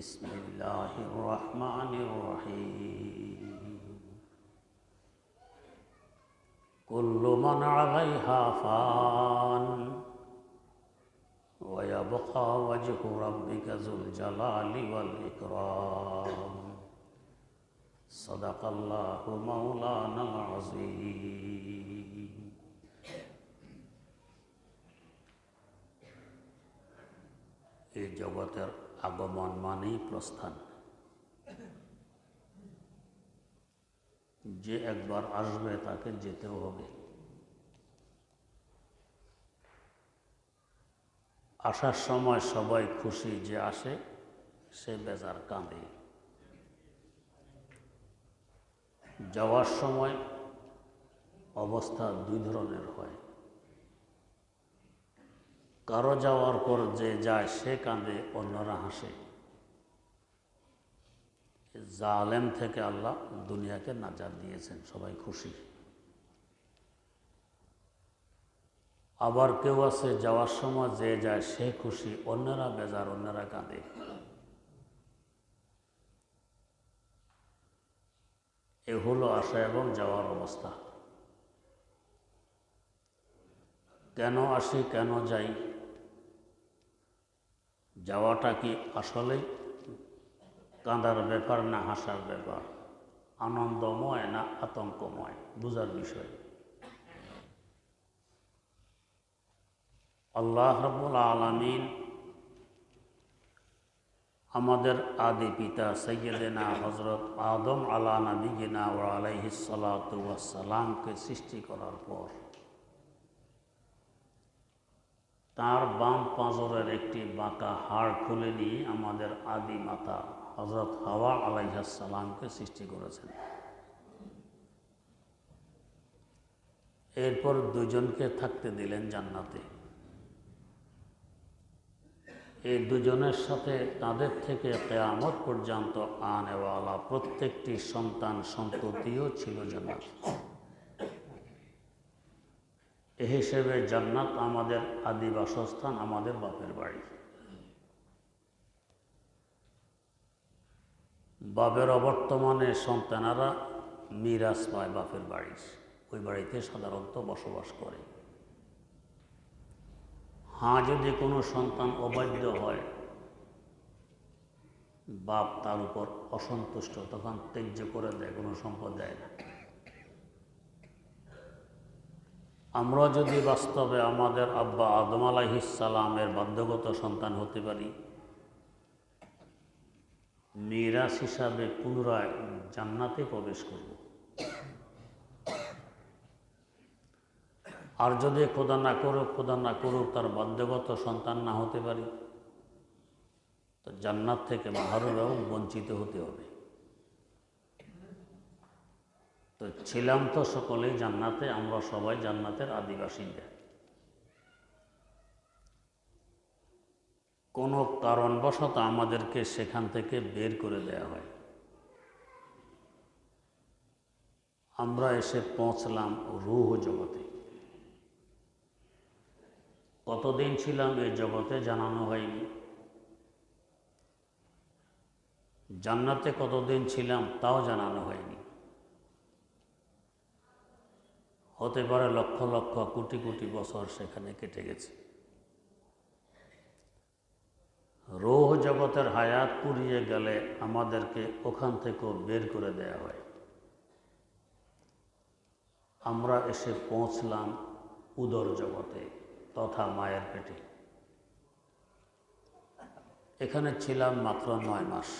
بسم الله الرحمن الرحيم. كل من عليها فان ويبقى وجه ربك ذو الجلال والإكرام. صدق الله مولانا العظيم. এই জগতের আগমন মানেই প্রস্থান। যে একবার আসবে তাকে যেতেও হবে। আসার সময় সবাই খুশি যে আসে, সে বেজার কাঁদে। যাওয়ার সময় অবস্থা দুই ধরনের হয়। কারও যাওয়ার পর যে যায়, সে কাঁদে, অন্যরা হাসে। জালেম থেকে আল্লাহ দুনিয়াকে নাজার দিয়েছেন, সবাই খুশি। আবার কেউ আছে, যাওয়ার সময় যে যায়, সে খুশি, অন্যরা বেজার, অন্যরা কাঁদে। এ হলো আসা এবং যাওয়ার অবস্থা। কেন আসি, কেন যাই? যাওয়াটা কি আসলেই কাঁদার ব্যাপার না, হাসার ব্যাপার। আনন্দময় না আতঙ্কময়? বুঝার বিষয়। আল্লাহ রবুল আলমিন আমাদের আদি পিতা সৈয়দেনা হজরত আদম আলা নবীনা ও আলাইহিসালামকে সৃষ্টি করার পর তার বাম পাঁজরের একটি বাঁকা হাড় খুলে নিয়ে আমাদের আদি মাতা হজরত হাওয়া আলাইহাসালামকে সৃষ্টি করেছেন। এরপর দুজনকে থাকতে দিলেন জান্নাতে। এই দুজনের সাথে তাদের থেকে কেয়ামত পর্যন্ত আনেওয়ালা প্রত্যেকটি সন্তান সন্ততিও ছিল জান্নাত। হিসেবে জান্নাত আমাদের আদি বাসস্থান, আমাদের বাপের বাড়ি। বাপের অবর্তমানে সন্তানারা মিরাজ পায় বাপের বাড়ি। ওই বাড়িতে সাধারণত বসবাস করে। হ্যাঁ যদি কোনো সন্তান অবাধ্য হয়, বাপ তার উপর অসন্তুষ্ট, তখন ত্যায্য করে দেয়, কোনো সম্পদ দেয় না। আমরা যদি বাস্তবে আমাদের আব্বা আদম আলাহিসালামের বাধ্যগত সন্তান হতে পারি, মিরাজ হিসাবে পুনরায় জান্নাতে প্রবেশ করব। আর যদি খোদা না করুক, খোদা না করুক, তার বাধ্যগত সন্তান না হতে পারি, তো জান্নাত থেকে মাহারুম এবং বঞ্চিত হতে হবে। তো ছিলাম তো সকলেই জান্নাতে, আমরা সবাই জান্নাতের আদিবাসীদের। কোনো কারণবশত আমাদেরকে সেখান থেকে বের করে দেয়া হয়। আমরা এসে পৌঁছলাম রুহ জগতে। কতদিন ছিলাম এই জগতে জানানো হয়নি। জান্নাতে কতদিন ছিলাম তাও জানানো হয়নি। হতে পারে লক্ষ লক্ষ কোটি কোটি বছর সেখানে কেটে গেছে। রোহ জগতের হায়াত পুড়িয়ে গেলে আমাদেরকে ওখান থেকেও বের করে দেয়া হয়। আমরা এসে পৌঁছলাম উদর জগতে তথা মায়ের পেটে। এখানে ছিলাম মাত্র নয় মাস।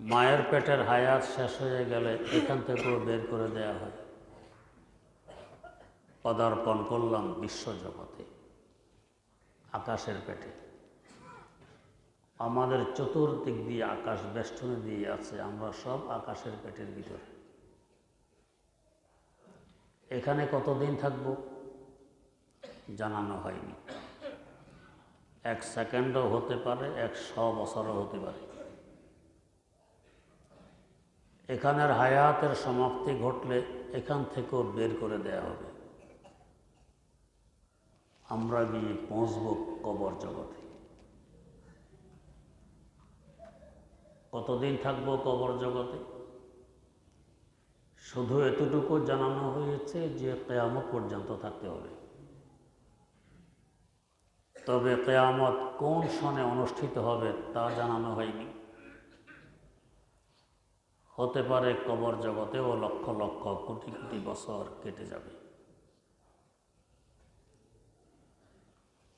মায়ের পেটের হায়াত শেষ হয়ে গেলে এখান থেকেও বের করে দেয়া হয়। পদার্পণ করলাম বিশ্বজগতে, আকাশের পেটে। আমাদের চতুর্দিক দিয়ে আকাশ বেষ্টনে দিয়ে আছে, আমরা সব আকাশের পেটের ভিতরে। এখানে কতদিন থাকব জানানো হয়নি। এক সেকেন্ডও হতে পারে, এক শ বছরও হতে পারে। এখানের হায়াতের সমাপ্তি ঘটলে এখান থেকেও বের করে দেয়া হবে। আমরা গিয়ে পৌঁছব কবর জগতে। কতদিন থাকব কবর জগতে? শুধু এতটুকু জানানো হয়েছে যে কেয়ামত পর্যন্ত থাকতে হবে। তবে কেয়ামত কোন সনে অনুষ্ঠিত হবে তা জানানো হয়নি। হতে পারে কবর জগতেও লক্ষ লক্ষ কোটি কোটি বছর কেটে যাবে।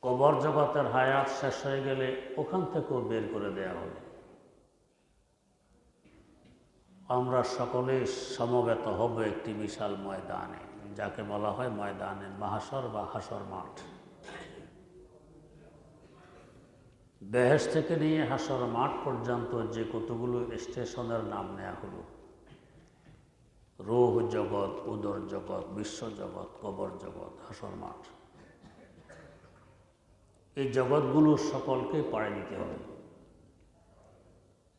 কবর জগতের হায়াত শেষ হয়ে গেলে ওখান থেকেও বের করে দেয়া হবে। আমরা সকলে সমবেত হব একটি বিশাল ময়দানে, যাকে বলা হয় ময়দানে মাহাসর বা হাসর মাঠ। বেহেস থেকে নিয়ে হাসর মাঠ পর্যন্ত যে কতগুলো স্টেশনের নাম নেওয়া হলো। রোহ জগৎ, উদর জগৎ, বিশ্ব জগৎ, কবর জগৎ, হাসর মাঠ। এই জগৎগুলো সকলকে পাড়ে দিতে হবে।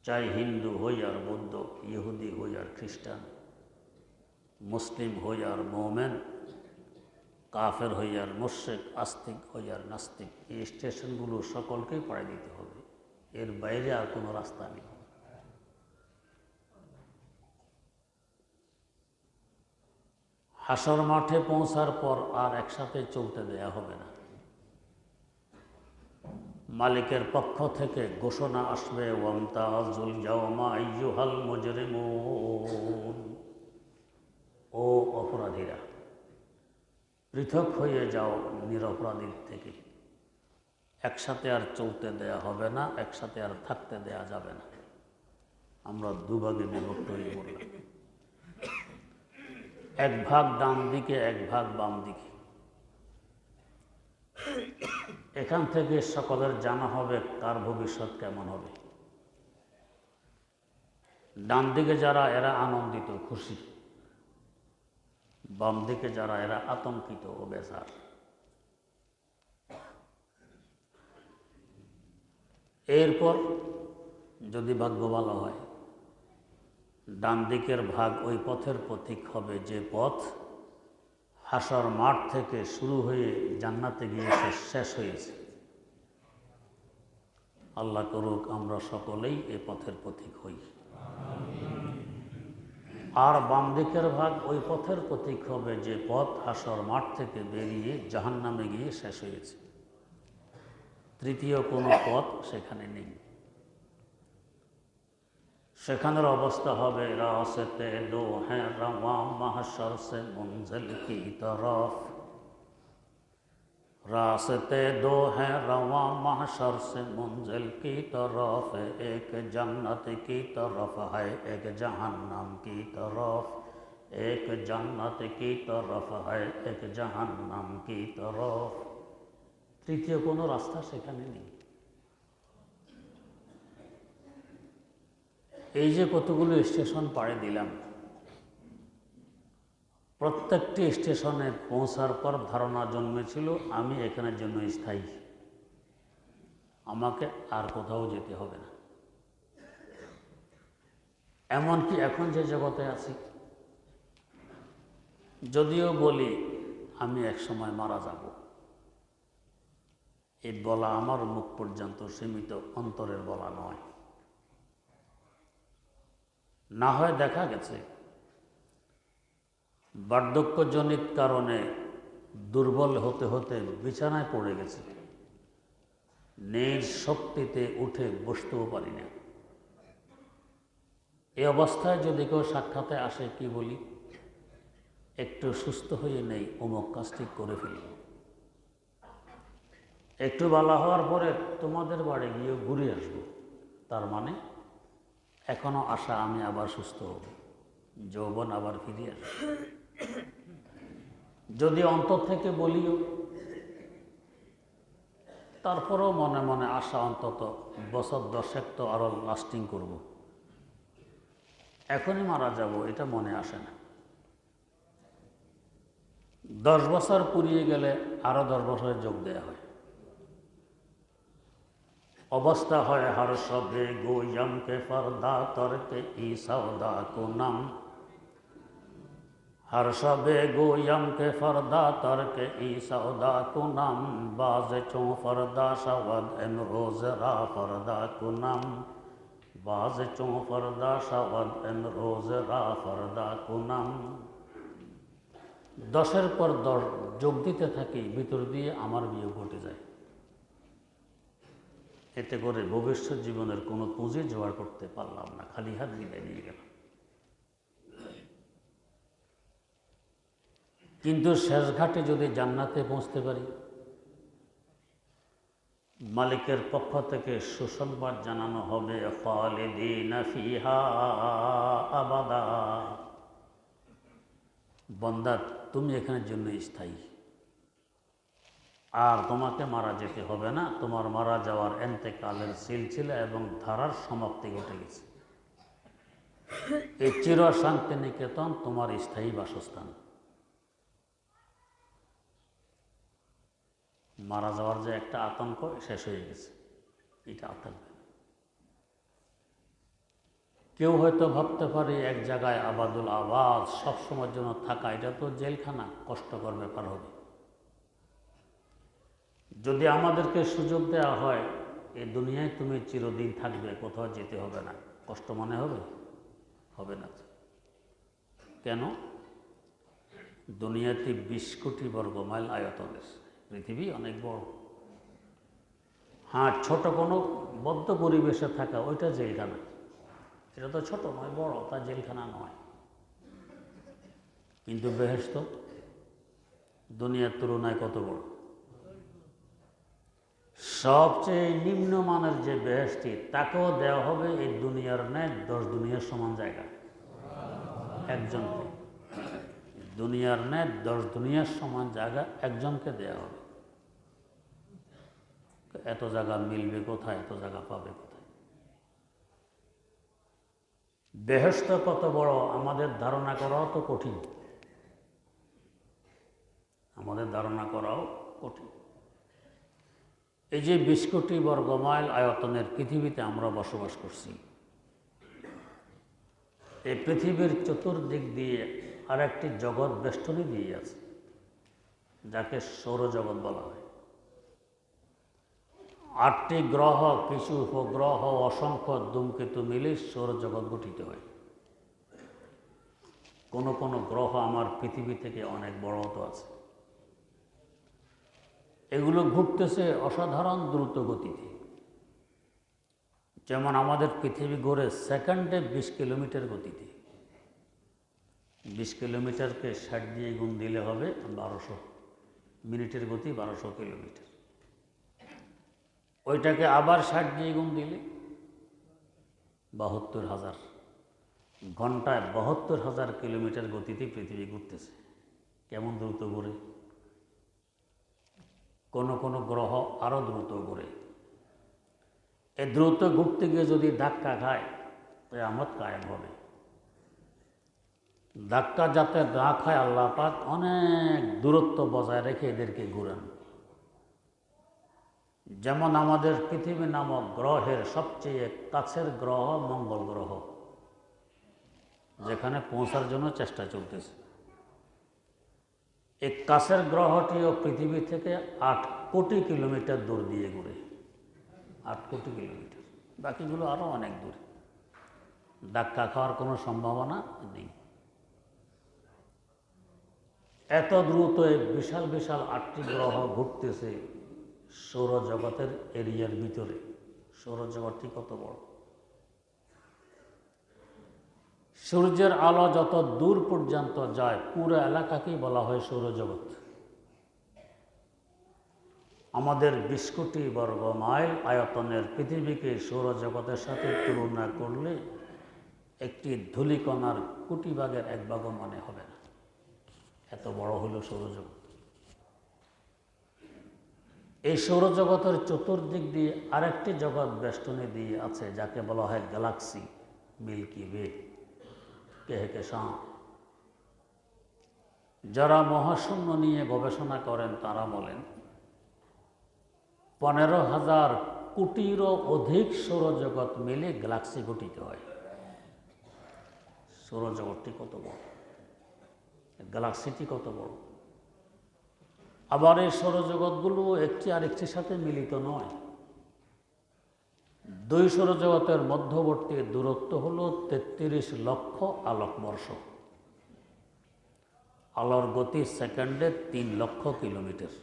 চাই হিন্দু হই আর বৌদ্ধ, ইহুদি হই আর খ্রিস্টান, মুসলিম হই আর মোমেন কাফের হইয়ার মুর্শেক আস্তিক হইয়ার নাস্তিক, এই স্টেশনগুলো সকলকেই পাড়ে দিতে হবে। এর বাইরে আর কোনো রাস্তা নেই। হাসর মাঠে পৌঁছার পর আর একসাথে চলতে দেয়া হবে না। মালিকের পক্ষ থেকে ঘোষণা আসবে ও অপরাধীরা পৃথক হয়ে যাও নিরপরাধীর থেকে। একসাথে আর চলতে দেয়া হবে না, একসাথে আর থাকতে দেয়া যাবে না। আমরা দুভাগে বিভক্ত হয়ে পড়লাম। এক ভাগ ডান দিকে, এক ভাগ বাম দিকে। এখান থেকে সকলের জানা হবে কার ভবিষ্যৎ কেমন হবে। ডান দিকে যারা, এরা আনন্দিত, খুশি। বাম দিকে যারা, এরা আতঙ্কিত ও বেজার। এরপর যদি ভাগ্য ভালো হয়, ডান দিকের ভাগ ওই পথের প্রতীক হবে যে পথ। হাসার মাঠ থেকে শুরু হয়ে জান্নাতে গিয়ে শেষ হয়েছে। আল্লাহ করুক আমরা সকলেই এ পথের প্রতীক হই। আর বাম দিকের ভাগ ওই পথের প্রতীক হবে যে পথ হাসর মাঠ থেকে বেরিয়ে জাহান নামে গিয়ে শেষ হয়েছে। তৃতীয় কোনো পথ সেখানে নেই। সেখানের অবস্থা হবে রাসেতে দো হ্যাঁ রাম মাহশর সে মঞ্জল কি তরফ। रास्ते दो हैं रवा महशर से मंजिल की तरफ एक जन्नत की तरफ है एक जहन्नम की तरफ एक जन्नत की तरफ है एक जहन्नम की तरफ তৃতীয় কোনো রাস্তা সেখানে নেই এই যে কতগুলো স্টেশন পাড়ে দিলাম প্রত্যেকটি স্টেশনে পৌঁছার পর ধারণা জন্মেছিল, আমি এখানের জন্য স্থায়ী। আমাকে আর কোথাও যেতে হবে না। এমনকি এখন যে জগতে আছি, যদিও বলি আমি এক সময় মারা যাব। এই বলা আমার মুখ পর্যন্ত সীমিত, অন্তরের বলা নয়। না হয় দেখা গেছে বার্ধক্যজনিত কারণে দুর্বল হতে হতে বিছানায় পড়ে গেছে। নিজ শক্তিতে উঠে বসতেও পারি না। এই অবস্থায় যদি কেউ সাক্ষাতে আসে, কি বলি? একটু সুস্থ হয়ে নেই, অমুক কাজটি করে ফেলি। একটু ভালো হওয়ার পরে তোমাদের বাড়ি গিয়ে ঘুরে আসব। তার মানে এখনও আশা আমি আবার সুস্থ হব। যৌবন আবার ফিরিয়ে আসব। যদি অন্তর থেকে বলিও, তারপরেও মনে মনে আশা অন্তত বছর দশেক তো আরও লাস্টিং করব। এখনই মারা যাব, এটা মনে আসে না। দশ বছর পুরিয়ে গেলে আরও দশ বছরে যোগ দেওয়া হয়। অবস্থা হয় হর সবে গোয়মকে ফরদা তরকে ই সৌদা কো নাম। हर सबे गोयम के फरदा तरक ई सौदा कुनम बाज चो फरदा शवद एम रोज रा फरदा कुनम बाज चो फरदा शवद एम रोज रा फरदा कुनम দশের পর দশ যোগ দিতে থাকি ভিতর দিয়ে আমার বিয়ে ঘটে যায় এতে করে ভবিষ্যৎ জীবনের কোনো পুঁজি জোগাড় করতে পারলাম না খালি হাত বিদায় নিয়ে গেলাম কিন্তু শেষঘাটে যদি জান্নাতে পৌঁছতে পারি, মালিকের পক্ষ থেকে সুসংবাদ জানানো হবে আবাদা। বন্দা, তুমি এখানের জন্য স্থায়ী। আর তোমাকে মারা যেতে হবে না, তোমার মারা যাওয়ার এন্তেকালের সিলসিলা এবং ধারার সমাপ্তি ঘটে গেছে। এই চির শান্তি নিকেতন তোমার স্থায়ী বাসস্থান। মারা যাওয়ার যে একটা আতঙ্ক, শেষ হয়ে গেছে। এটা না। কেউ হয়তো ভাবতে পারে, এক জায়গায় আবাদুল আবাদ সবসময়ের জন্য থাকা, এটা তো জেলখানা, কষ্টকর ব্যাপার হবে। যদি আমাদেরকে সুযোগ দেওয়া হয় এই দুনিয়ায় তুমি চিরদিন থাকবে, কোথাও যেতে হবে না। কষ্ট মনে হবে? হবে না। কেন? দুনিয়াতে বিশ কোটি বর্গ মাইল আয়তনের পৃথিবী অনেক বড়। হ্যাঁ ছোট কোনো বদ্ধ পরিবেশে থাকা ওইটা জেলখানা। এটা তো ছোট নয়, বড়, তা জেলখানা নয়। কিন্তু বেহেস্ত দুনিয়ার তুলনায় কত বড়? সবচেয়ে নিম্নমানের যে বেহেস্তি তাকেও দেওয়া হবে এই দুনিয়ার ন্যায় দশ দুনিয়ার সমান জায়গা। একজনকে। দুনিয়ার ন্যায় দশ দুনিয়ার সমান জায়গা একজনকে দেওয়া হবে। এত জায়গা মিলবে কোথায়? এত জায়গা পাবে কোথায়? বেহস্ত কত বড়? আমাদের ধারণা করাও তো কঠিন। আমাদের ধারণা করাও কঠিন। এই যে বিশ কোটি বর্গমাইল আয়তনের পৃথিবীতে আমরা বসবাস করছি, এই পৃথিবীর চতুর্দিক দিয়ে আর একটি জগৎ বেষ্টনী দিয়ে আছে, যাকে সৌরজগৎ বলা হয়। আটটি গ্রহ, কিছু উপগ্রহ, অসংখ্য ধূমকেতু মিলে সৌরজগৎ গঠিত হয়। কোনো কোনো গ্রহ আমার পৃথিবী থেকে অনেক বড় তো আছে। এগুলো ঘুরতেছে অসাধারণ দ্রুত গতিতে। যেমন আমাদের পৃথিবী ঘুরে সেকেন্ডে বিশ কিলোমিটার গতিতে। বিশ কিলোমিটারকে ষাট দিয়ে গুণ দিলে হবে বারোশো। মিনিটের গতি বারোশো কিলোমিটার। ওইটাকে আবার ষাট দিয়ে গুণ দিলে বাহাত্তর হাজার। ঘন্টায় বাহাত্তর হাজার কিলোমিটার গতিতে পৃথিবী ঘুরতেছে। কেমন দ্রুত ঘুরে? কোনো কোনো গ্রহ আরও দ্রুত ঘুরে। এই দ্রুত ঘুরতে গিয়ে যদি ধাক্কা খায়, কেয়ামত কায়েম হবে। ধাক্কা যাতে না খায়, আল্লাহ পাক অনেক দূরত্ব বজায় রেখে এদেরকে ঘুরান। যেমন আমাদের পৃথিবী নামক গ্রহের সবচেয়ে কাছের গ্রহ মঙ্গল গ্রহ, যেখানে পৌঁছার জন্য চেষ্টা চলতেছে। এই কাছের গ্রহটিও পৃথিবী থেকে আট কোটি কিলোমিটার দূর দিয়ে ঘুরে। আট কোটি কিলোমিটার। বাকিগুলো আরও অনেক দূরে। ধাক্কা খাওয়ার কোনো সম্ভাবনা নেই। এত দ্রুত এই বিশাল বিশাল আটটি গ্রহ ঘুরতেছে। সৌরজগতের এরিয়ার ভিতরে। সৌরজগৎটি কত বড়? সূর্যের আলো যত দূর পর্যন্ত যায়, পুরো এলাকাকেই বলা হয় সৌরজগৎ। আমাদের বিশ কোটি বর্গ মাইল আয়তনের পৃথিবীকে সৌরজগতের সাথে তুলনা করলে একটি ধূলিকণার কোটি ভাগের এক ভাগও মনে হবে না। এত বড় হলো সৌরজগৎ। এই সৌরজগতের চতুর্দিক দিয়ে আরেকটি জগৎ বেষ্টনী দিয়ে আছে, যাকে বলা হয় গ্যালাক্সি, মিল্কি ওয়ে কেহেকেশাঁ যারা মহাশূন্য নিয়ে গবেষণা করেন, তারা বলেন, পনেরো হাজার কোটিরও অধিক সৌরজগৎ মিলে গ্যালাক্সি গঠিত হয়। সৌরজগৎটি কত বড়? গ্যালাক্সিটি কত বড়? আবার এই সৌরজগৎগুলো একটি আরেকটির সাথে মিলিত নয়। দুই সৌরজগতের মধ্যবর্তী দূরত্ব হল তেত্রিশ লক্ষ আলোকবর্ষ আলোর গতি সেকেন্ডে তিন লক্ষ কিলোমিটার।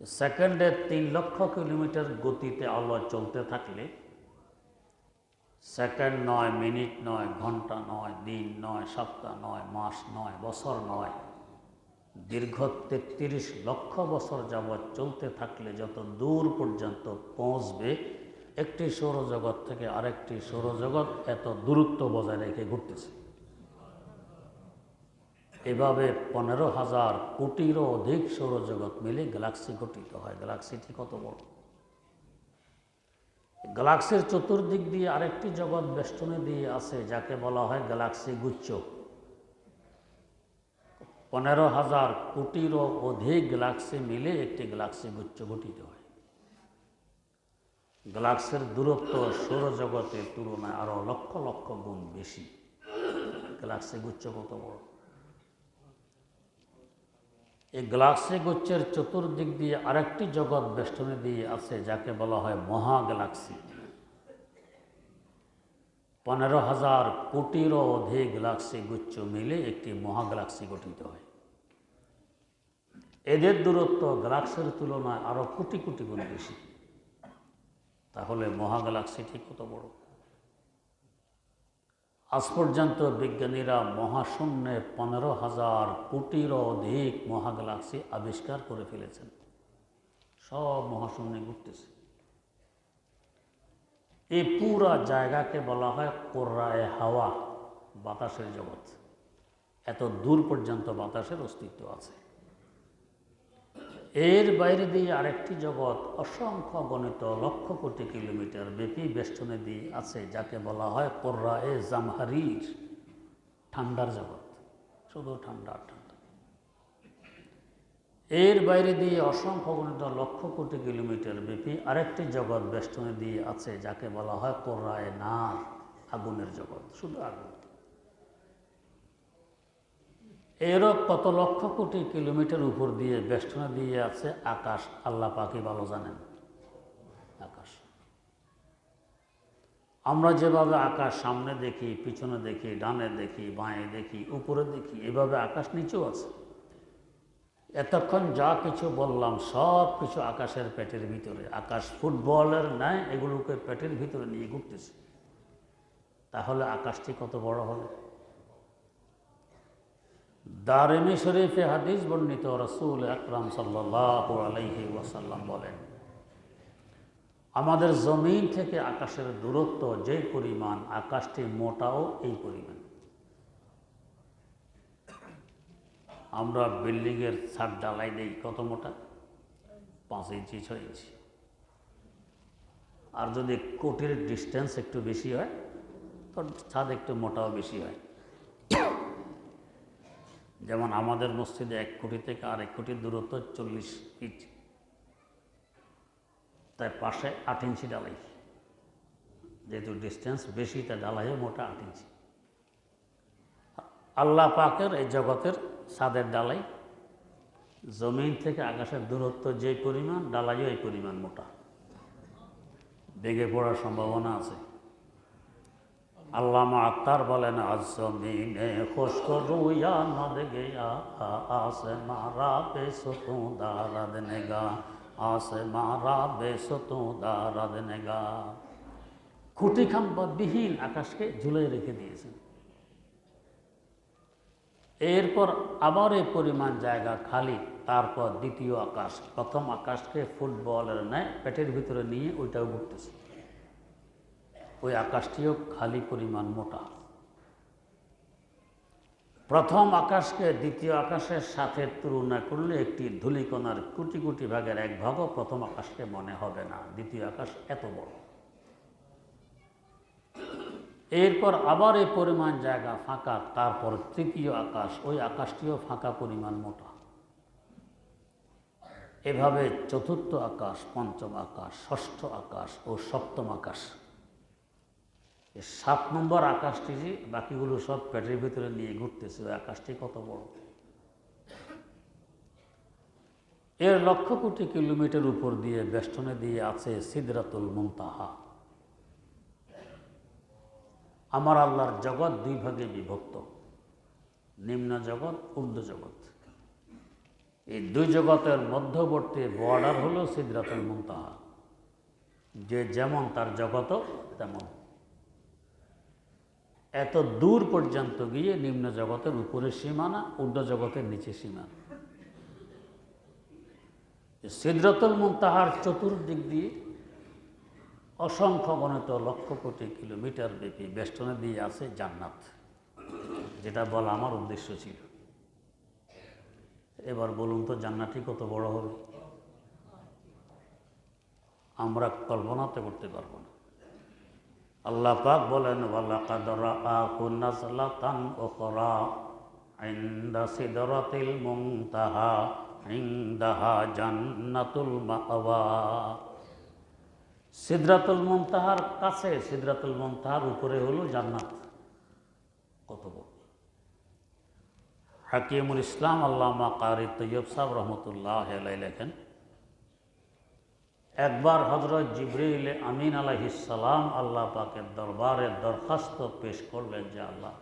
সেকেন্ডে তিন লক্ষ কিলোমিটার গতিতে আলো চলতে থাকলে সেকেন্ড নয়, মিনিট নয়, ঘণ্টা নয়, দিন নয়, সপ্তাহ নয়, মাস নয়, বছর নয় দীর্ঘ তেত্রিশ লক্ষ বছর যাবৎ চলতে থাকলে যত দূর পর্যন্ত পৌঁছবে, একটি সৌরজগৎ থেকে আরেকটি সৌরজগৎ এত দূরত্ব বজায় রেখে ঘুরতেছে। এভাবে পনেরো হাজার কোটিরও অধিক সৌরজগৎ মিলে গ্যালাক্সি গঠিত হয়। গ্যালাক্সিটি কত বড়? গ্যালাক্সির চতুর্দিক দিয়ে আরেকটি জগৎ বেষ্টনী দিয়ে আছে, যাকে বলা হয় গ্যালাক্সি গুচ্ছ। পনেরো হাজার কোটিরও অধিক গ্যালাক্সি মিলে একটি গ্যালাক্সি গুচ্ছ গঠিত হয়। গ্যালাক্সির দূরত্ব সৌরজগতের তুলনায় আরও লক্ষ লক্ষ গুণ বেশি। গ্যালাক্সি গুচ্ছ কত বড়? এই গ্যালাক্সি গুচ্ছের চতুর্দিক দিয়ে আরেকটি জগৎ বেষ্টনী দিয়ে আছে, যাকে বলা হয় মহা গ্যালাক্সি পনেরো হাজার কোটিরও অধিক গ্যালাক্সি গুচ্ছ মিলে একটি মহা গ্যালাক্সি গঠিত হয়। এদের দূরত্ব গ্যালাক্সির তুলনায় আরও কোটি কোটি গুণ বেশি। তাহলে মহা গ্যালাক্সিটি কত বড়? আজ পর্যন্ত বিজ্ঞানীরা মহাশূন্যে পনেরো হাজার কোটিরও অধিক মহাগ্যালাক্সি আবিষ্কার করে ফেলেছেন। সব মহাশূন্যে ঘুরতেছে। এই পুরা জায়গাকে বলা হয় কোর্রায় হাওয়া, বাতাসের জগৎ। এত দূর পর্যন্ত বাতাসের অস্তিত্ব আছে। এর বাইরে দিয়ে আরেকটি জগৎ অসংখ্য গণিত লক্ষ কোটি কিলোমিটার ব্যাপী বেষ্টনে দিয়ে আছে, যাকে বলা হয় কোর্রা এ জামহারির ঠান্ডার জগৎ। শুধু ঠান্ডা ঠান্ডা। এর বাইরে দিয়ে অসংখ্য গণিত লক্ষ কোটি কিলোমিটার ব্যাপী আরেকটি জগৎ বেষ্টনে দিয়ে আছে, যাকে বলা হয় কোর্রা এ নার, আগুনের জগৎ, শুধু আগুন। এরও কত লক্ষ কোটি কিলোমিটার উপর দিয়ে বেষ্টনে দিয়ে আছে আকাশ, আল্লাহ পাকি ভালো জানেন। আকাশ। আমরা যেভাবে আকাশ সামনে দেখি, পিছনে দেখি, ডানে দেখি, বাঁয়ে দেখি, উপরে দেখি, এভাবে আকাশ নিচেও আছে। এতক্ষণ যা কিছু বললাম, সব কিছু আকাশের পেটের ভিতরে। আকাশ ফুটবলের ন্যায় এগুলোকে পেটের ভিতরে নিয়ে ঘুরতেছে। তাহলে আকাশটি কত বড় হবে? দারেমি শরীফে হাদিস বর্ণিত রসুল আকরাম সাল্লাহ ওয়াসাল্লাম বলেন, আমাদের জমিন থেকে আকাশের দূরত্ব যে পরিমাণ, আকাশটি মোটাও এই পরিমাণ। আমরা বিল্ডিংয়ের ছাদ ডালাই দেই কত মোটা? পাঁচ ইঞ্চি, ছয় ইঞ্চি। আর যদি কোটির ডিস্টেন্স একটু বেশি হয়, তো ছাদ একটু মোটাও বেশি হয়। যেমন আমাদের মসজিদে এক কোটি থেকে আর এক কোটির দূরত্ব চল্লিশ ফিট তাই পাশে আট ইঞ্চি ডালাই যেহেতু ডিস্টেন্স বেশি তাই ডালাইও মোটা আট ইঞ্চি। আল্লাহ পাকের এই জগতের সাদের ডালাই, জমিন থেকে আকাশের দূরত্ব যে পরিমাণ, ডালাইও এই পরিমাণ মোটা। বেগে পড়ার সম্ভাবনা আছে। আল্লামা আক্তার বলেন, আজ জমিনে খুশক রুইয়া নদ গেয়া আসে মারা, বেশ তু দারাদ নেগা। আসে মারা, বেশ তু দারাদ নেগা। খুঁটি খাম্বা বিহীন আকাশকে ঝুলে রেখে দিয়েছেন। এরপর আবার এই পরিমাণ জায়গা খালি, তারপর দ্বিতীয় আকাশ। প্রথম আকাশকে ফুটবলের ন্যায় পেটের ভিতরে নিয়ে ওইটাও ঘুরতেছে। ওই আকাশটিও খালি পরিমাণ মোটা। প্রথম আকাশকে দ্বিতীয় আকাশের সাথে তুলনা করলে একটি ধূলিকণার কোটি কোটি ভাগের এক ভাগও প্রথম আকাশকে মনে হবে না। দ্বিতীয় আকাশ এত বড়। এরপর আবার এই পরিমাণ জায়গা ফাঁকা, তারপর তৃতীয় আকাশ, ওই আকাশটিও ফাঁকা পরিমাণ মোটা। এভাবে চতুর্থ আকাশ, পঞ্চম আকাশ, ষষ্ঠ আকাশ ও সপ্তম আকাশ। সাত নম্বর আকাশটি যে, বাকিগুলো সব পেটের ভিতরে নিয়ে ঘুরতেছে, ওই আকাশটি কত বড়? এর লক্ষ কোটি কিলোমিটার উপর দিয়ে, বেষ্টনে দিয়ে আছে সিদরাতুল মুনতাহা। আমার আল্লাহর জগৎ দুই ভাগে বিভক্ত। নিম্ন জগৎ, ঊর্ধ্ব জগৎ। এই দুই জগতের মধ্যবর্তী বর্ডার হলো সিদ্ধাতুল মুনতাহা। যে যেমন তার জগতও তেমন। এত দূর পর্যন্ত গিয়ে নিম্ন জগতের উপরের সীমানা, ঊর্ধ্ব জগতের নিচে সীমানা। সিদ্ধাতুল মুনতাহার চতুর্দিক দিয়ে অসংখ্য গণিত লক্ষ কোটি কিলোমিটার ব্যাপী বেষ্টনে দিয়ে আছে জান্নাত, যেটা বলা আমার উদ্দেশ্য ছিল। এবার বলুন তো জান্নাতটি কত বড় হবে? আমরা কল্পনাতে করতে পারব না। আল্লাহ পাক বলেন মুনতাহা ইনদাহা জান্নাতুল মাওয়া। সিদ্রাতুল মুনতাহার কাছে, সিদ্রাতুল মুনতাহার উপরে হলো জান্নাত। কত বড়। হাকিমুল ইসলাম আল্লামা কারি তৈয়ব সাহ রহমতুল্লাহ লেখেন, একবার হজরত জিবরিল আমিন আলাইসালাম আল্লাহ পাকের দরবারে দরখাস্ত পেশ করলেন যে আল্লাহ,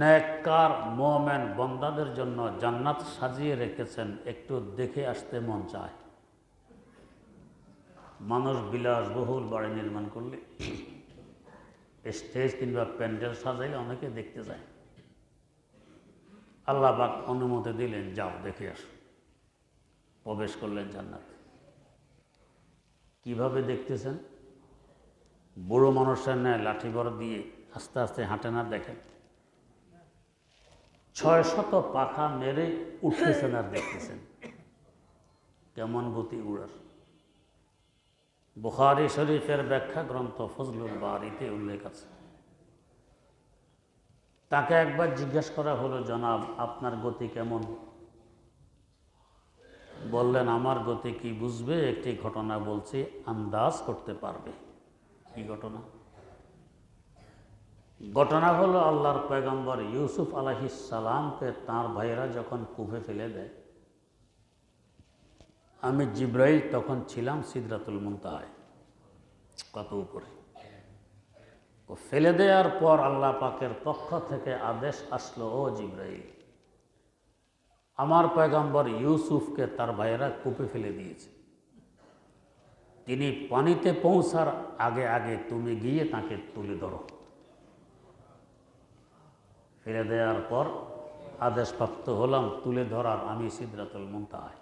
নেককার মোমেন বন্দাদের জন্য জান্নাত সাজিয়ে রেখেছেন, একটু দেখে আসতে মন চায়। মানুষ বিলাসবহুল বাড়ি নির্মাণ করলে স্টেজ কিংবা প্যান্ডেল সাজাইলে অনেকে দেখতে যায়। আল্লাহ পাক অনুমতি দিলেন, যাও, দেখে আসো। প্রবেশ করলেন জান্নাত। কীভাবে দেখতেছেন? বুড়ো মানুষের ন্যায় লাঠি বড় দিয়ে আস্তে আস্তে হাঁটে না দেখেন। ছয় শত পাখা মেরে উঠতেছেন আর দেখতেছেন। কেমন গতি উড়ার। বুখারি শরীফের ব্যাখ্যা গ্রন্থ ফজলুল বাড়িতে উল্লেখ আছে। তাকে একবার জিজ্ঞেস করা হলো, জনাব, আপনার গতি কেমন? বললেন, আমার গতি কি বুঝবে? একটি ঘটনা বলছি, আন্দাজ করতে পারবে। কি ঘটনা? ঘটনা হলো, আল্লাহর পয়গম্বর ইউসুফ সালামকে তাঁর ভাইয়েরা যখন কুফে ফেলে দেয় আমি জিব্রাইল তখন ছিলাম সিদরাতুল মুনতাহায়, কত উপরে। ফেলে দেওয়ার পর আল্লাহ পাকের পক্ষ থেকে আদেশ আসলো, ও জিব্রাইল, আমার পয়গম্বর ইউসুফকে তার ভাইয়েরা কূপে ফেলে দিয়েছে। তিনি পানিতে পৌঁছার আগে আগে তুমি গিয়ে তাকে তুলে ধরো। ফেলে দেওয়ার পর আদেশপ্রাপ্ত হলাম, তুলে ধরার আমি সিদ্ধাতুল মুনতাহায়।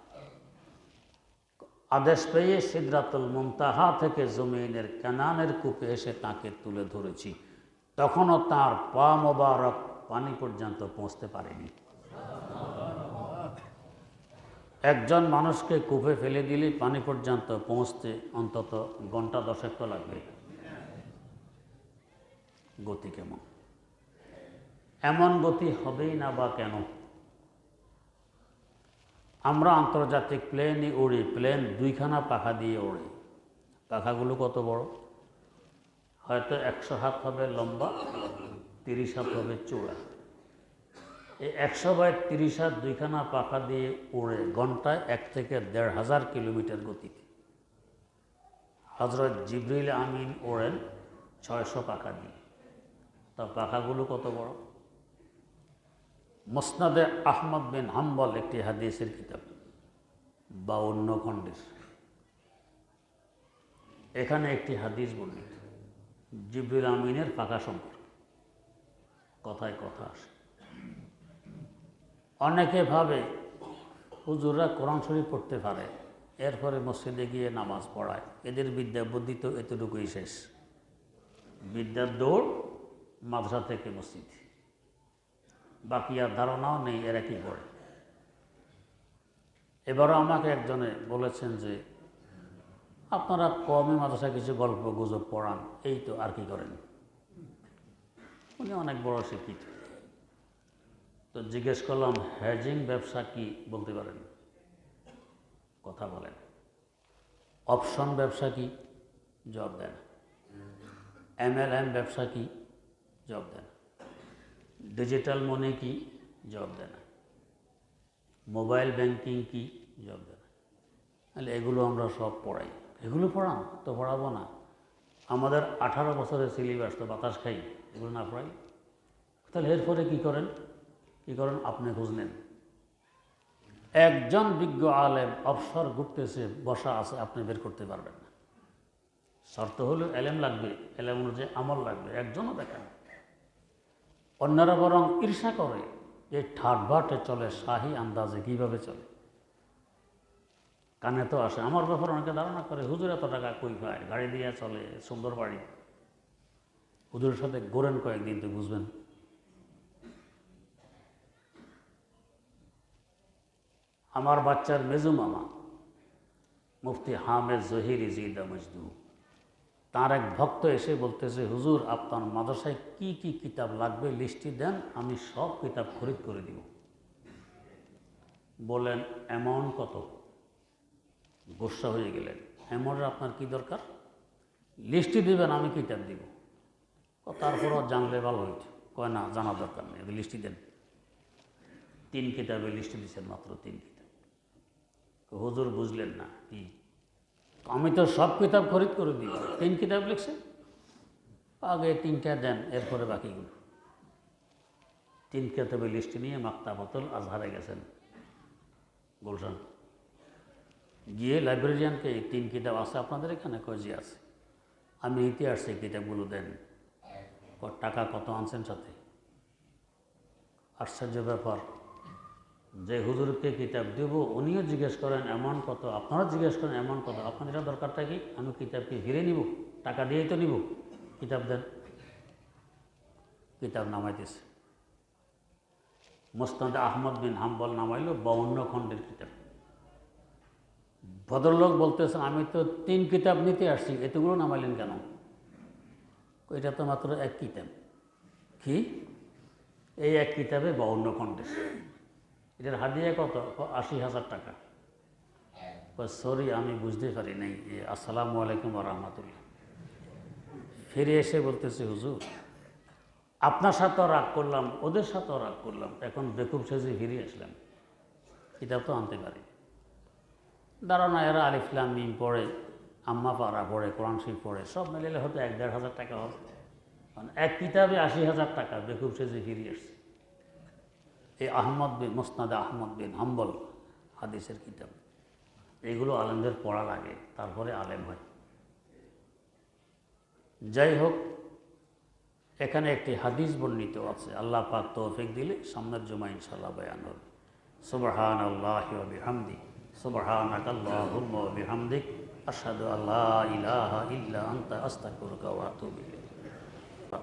আদেশ পেয়ে সিদ্ধাতুল মুনতাহা থেকে জমিনের কেনানের কূপে এসে তাকে তুলে ধরেছি। তখনও তার পা মোবারক পানি পর্যন্ত পৌঁছতে পারেনি। একজন মানুষকে কূপে ফেলে দিলে পানি পর্যন্ত পৌঁছতে অন্তত ঘণ্টা দশেক তো লাগবে। গতি কেমন? এমন গতি হবেই না বা কেন? আমরা আন্তর্জাতিক প্লেনই উড়ি, প্লেন দুইখানা পাখা দিয়ে ওড়ে পাখাগুলো কত বড়? হয়তো একশো হাত হবে লম্বা, তিরিশ হাত হবে চূড়া এই একশো বাই তিরিশ হাত দুইখানা পাখা দিয়ে উড়ে ঘন্টায় এক থেকে দেড় হাজার কিলোমিটার গতিতে। হজরত জিবরিল আমিন ওড়েন ছয়শো পাখা দিয়ে। তা পাখাগুলো কত বড়? মসনাদে আহমদ বিন হাম্বল একটি হাদিসের কিতাব, বা অন্য খণ্ডের। এখানে একটি হাদিস বর্ণিত, জিবরুল আমিনের পাকা সম্পর্ক। কথায় কথা আসে। অনেকে ভাবে হুজুররা কোরআন শরীফ পড়তে পারে, এরপরে মসজিদে গিয়ে নামাজ পড়ায়। এদের বিদ্যা বুদ্ধি তো এতটুকুই শেষ। বিদ্যার দৌড় মাদ্রাসা থেকে মসজিদ। বাকি আর ধারণাও নেই, এরা কি করে? এবারও আমাকে একজনে বলেছেন যে, আপনারা কমই মাদ্রাসায় কিছু গল্প গুজব পড়ান, এই তো আর কি করেন? উনি অনেক বড় শিক্ষিত। তো জিজ্ঞেস করলাম, হ্যাজিং ব্যবসা কি? বলতে পারেন। কথা বলেন। অপশন ব্যবসা কি? জবাব দেন। এমএলএম ব্যবসা কি? জব দেন। ডিজিটাল মনে কি জবাব দেন মোবাইল ব্যাংকিং কি জবাব দেয় না তাহলে এগুলো আমরা সব পড়াই এগুলো পড়ান তো পড়াবো না আমাদের আঠারো বছরের সিলেবাস তো বাতাস খাই এগুলো না পড়াই তাহলে এরপরে কী করেন কী করেন আপনি খোঁজ নেন একজন বিজ্ঞ আলেম অবসর ঘুরতেছে বসা আছে, আপনি বের করতে পারবেন না। শর্ত হলেও এলেম লাগবে, এলেম অনুযায়ী আমল লাগবে, একজনও দেখেন। অন্যরা বরং ঈর্ষা করে যে ঠাটবাটে চলে, শাহি আন্দাজে কীভাবে চলে? কানে তো আসে। আমার ব্যাপারে অনেকে ধারণা করে, হুজুর এত টাকা কই পায় গাড়ি দিয়ে চলে, সুন্দর বাড়ি। হুজুরের সাথে গোরেন কয়েকদিন, তো বুঝবেন। আমার বাচ্চার মেজু মামা, মুফতি হামেদ জহির ইজিদা মজদু তার এক ভক্ত এসে বলতেছে, হুজুর, আপনার মাদ্রাসায় কি কি কিতাব লাগবে? লিস্টটি দেন, আমি সব কিতাব খরিদ করে দিব। বলেন অ্যামাউন্ট কত? গোসা হয়ে গেলেন। অ্যামাউন্টের আপনার কি দরকার? লিস্টটি দিবেন, আমি কিতাব দিব। তারপরও জানলে ভালো হইত। কয়, না জানা দরকার নেই লিস্টটি দেন। তিন কিতাবে লিস্টে দিচ্ছেন মাত্র তিন কিতাব। হুজুর, বুঝলেন না, কি আমি তো সব কিতাব খরিদ করে দিই। তিন কিতাব লিখছে। আগে তিনটা দেন, এরপরে বাকিগুলো। তিন কিতাবের লিস্ট নিয়ে মাক্তাবতল আজহারে গেছেন। গুলশান। গিয়ে লাইব্রেরিয়ানকে এই তিন কিতাব আছে আপনাদের এখানে? কজি আছে? আমি ইতিহাস সেই কিতাবগুলো দেন। টাকা কত আনছেন সাথে? আশ্চর্য ব্যাপার। যে হুজুরকে কিতাব দেব, উনিও জিজ্ঞেস করেন, এমন কত? আপনারা জিজ্ঞেস করেন, এমন কত? আপনার এটা দরকারটা কি? আমি কিতাবকে ফিরে নিব, টাকা দিয়েই তো নিব। কিতাব দেন। কিতাব নামাইতেছে। মোস্তাদ আহমদ বিন হাম্বল নামাইল, বাউন্ন খণ্ডের কিতাব। ভদ্রলোক বলতেছে, আমি তো তিন কিতাব নিতে আসছি, এতগুলো নামাইলেন কেন? এটা তো মাত্র এক কিতাব। কি? এই এক কিতাবে বাউন্ন খণ্ডের। এটার হাদিয়া কত? আশি হাজার টাকা। সরি আমি বুঝতে পারি নাই। এ, আসসালামু আলাইকুম রহমতুল্লাহ। ফিরে এসে বলতেছে হুজুর আপনার সাথেও রাগ করলাম ওদের সাথেও রাগ করলাম। এখন বেকুব সেজে ফিরে আসলাম। কিতাব তো আনতে পারি। ধারণা এরা আলিফলাম মিম পড়ে আম্মা পাড়া পড়ে কোরআন শরীফ পড়ে সব মিলিয়ে হয়তো এক দেড় হাজার টাকা হবে। মানে এক কিতাবে আশি হাজার টাকা বেকুব সেজে ফিরে আসছে। এই আহমদ বিন, মোসনাদে আহমদ বিন হাম্বল হাদিসের কিতাব। এগুলো আলেমদের পড়া লাগে তারপরে আলেম হয়। যাই হোক, এখানে একটি হাদিস বর্ণিত আছে। আল্লাহ পাক তৌফিক দিলে সামনের জমা ইনশাল্লাহ বয়ান হবে। সুবহান আল্লাহ বিহামদি সুবহানাক আল্লাহুম্মা বিহামদিক, আশহাদু আল্লা ইলাহা ইল্লা আনতা, আস্তাগফিরুকা ওয়া আতুবু